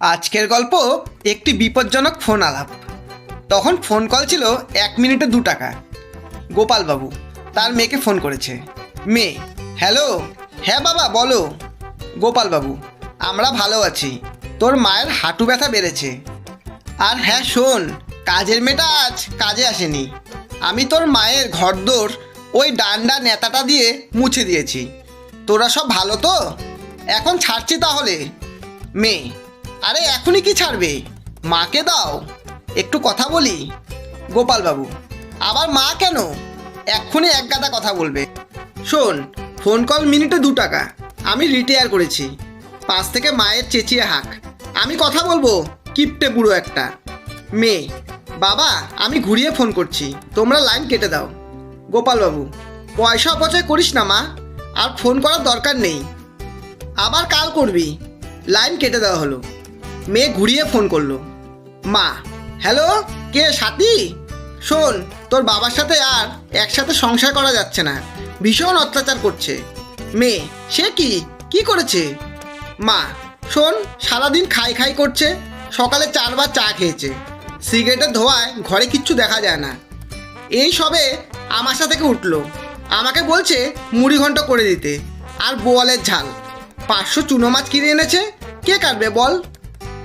আজকের গল্প একটি বিপজ্জনক ফোন আলাপ। তখন ফোন কল ছিল এক মিনিটে দু টাকা। গোপালবাবু তার মেয়েকে ফোন করেছে। মেয়ে, হ্যালো? হ্যাঁ বাবা, বলো। গোপালবাবু, আমরা ভালো আছি। তোর মায়ের হাঁটু ব্যথা বেড়েছে। আর হ্যাঁ শোন, কাজের মেয়েটা আজ কাজে আসেনি। আমি তোর মায়ের ঘরদোর ওই ডান্ডা নেতাটা দিয়ে মুছে দিয়েছি। তোরা সব ভালো তো? এখন ছাড়ছি তাহলে? মেয়ে আরে এখনই কি ছাড়বে? মাকে দাও। একটু কথা বলি। গোপালবাবু, আবার মা কেন? এক্ষুনি এক গাদা কথা বলবে। শোন ফোন কল মিনিটে দু টাকা। আমি রিটায়ার করেছি। পাঁচ থেকে মায়ের চেঁচিয়ে হাঁক। আমি কথা বলব, কিপটে বুড়ো একটা। মেয়ে, বাবা, আমি ঘুরিয়ে ফোন করছি। তোমরা লাইন কেটে দাও। গোপালবাবু, পয়সা অপচয় করিস না মা। আর ফোন করার দরকার নেই। আবার কাল করবি। লাইন কেটে দেওয়া হলো। মেয়ে ঘুরিয়ে ফোন করল। মা, হ্যালো, কে সাথী? শোন, তোর বাবার সাথে আর একসাথে সংসার করা যাচ্ছে না। ভীষণ অত্যাচার করছে। মেয়ে, সে কি? কি করেছে? মা, শোন, সারাদিন খাই খাই করছে, সকালে চারবার চা খেয়েছে। সিগারেটের ধোয়ায় ঘরে কিচ্ছু দেখা যায় না। এই সবে আমাশা থেকে উঠল? আমাকে বলছে মুড়ি ঘন্ট করে দিতে, আর বোয়ালের ঝাল। পাঁচশো চুনো মাছ কিনে এনেছে, কে কাটবে বল?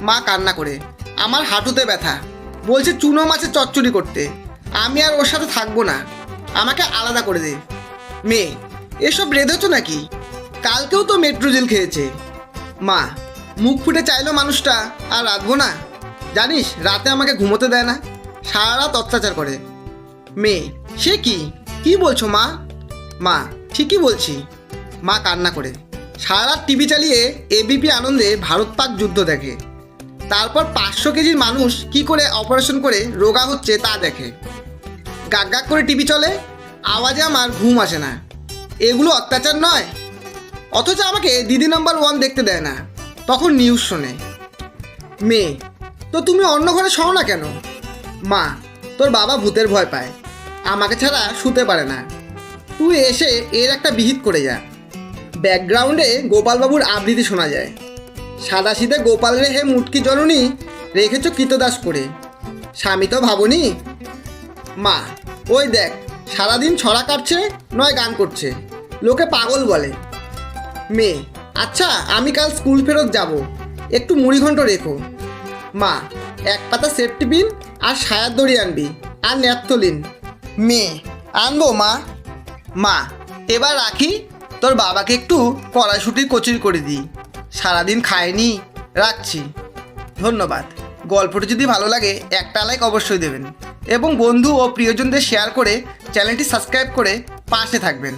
মা কান্না করে। আমার হাঁটুতে ব্যথা। বলছে, চুনো মাছের চচ্চড়ি করতে। আমি আর ওর সাথে থাকব না। আমাকে আলাদা করে দে। মেয়ে, এসব রেঁধেছ নাকি? কালকেও তো মেট্রোজেল খেয়েছে। মা, মুখ ফুটে চাইলো মানুষটা আর রাখব না? জানিস, রাতে আমাকে ঘুমোতে দেয় না। সারা রাত অত্যাচার করে। মেয়ে, সে কি? কি বলছো মা? মা, ঠিকই বলছি। মা কান্না করে। সারা রাত টিভি চালিয়ে এবিপি আনন্দে ভারত পাক যুদ্ধ দেখে। তারপর পাঁচশো কেজির মানুষ কি করে অপারেশন করে রোগা হচ্ছে তা দেখে। গাক গাক করে টিভি চলে, আওয়াজে আমার ঘুম আসে না। এগুলো অত্যাচার নয়। অথচ আমাকে দিদি নাম্বার ওয়ান দেখতে দেয় না। তখন নিউজ শোনে। মেয়ে, তো তুমি অন্য ঘরে শোও না কেন? মা, তোর বাবা ভূতের ভয় পায়। আমাকে ছাড়া শুতে পারে না। তুই এসে এর একটা বিহিত করে যা। ব্যাকগ্রাউন্ডে গোপালবাবুর আবৃত্তি শোনা যায়। সাদা শীতে গোপাল রে হে মুটকি জননী, রেখেছ কৃতদাস করে। স্বামী তো ভাবনি, মা, ওই দেখ, সারাদিন ছড়া কাটছে, নয় গান করছে। লোকে পাগল বলে। মেয়ে আচ্ছা আমি কাল স্কুল ফেরত যাব। একটু মুড়ি ঘন্ট রেখো। মা, এক পাতা সেফটি পিন আর সায়ার দড়ি আনবি, আর ন্যাপথলিন মেয়ে, আনব, মা। মা, এবার রাখি, তোর বাবাকে একটু কড়াইশুটি কচির করে দিই। সারাদিন খায়নি রাখছি। ধন্যবাদ। গল্পটি যদি ভালো লাগে, একটা লাইক অবশ্যই দেবেন। এবং বন্ধু ও প্রিয়জনদের শেয়ার করে চ্যানেলটি সাবস্ক্রাইব করে পাশে থাকবেন।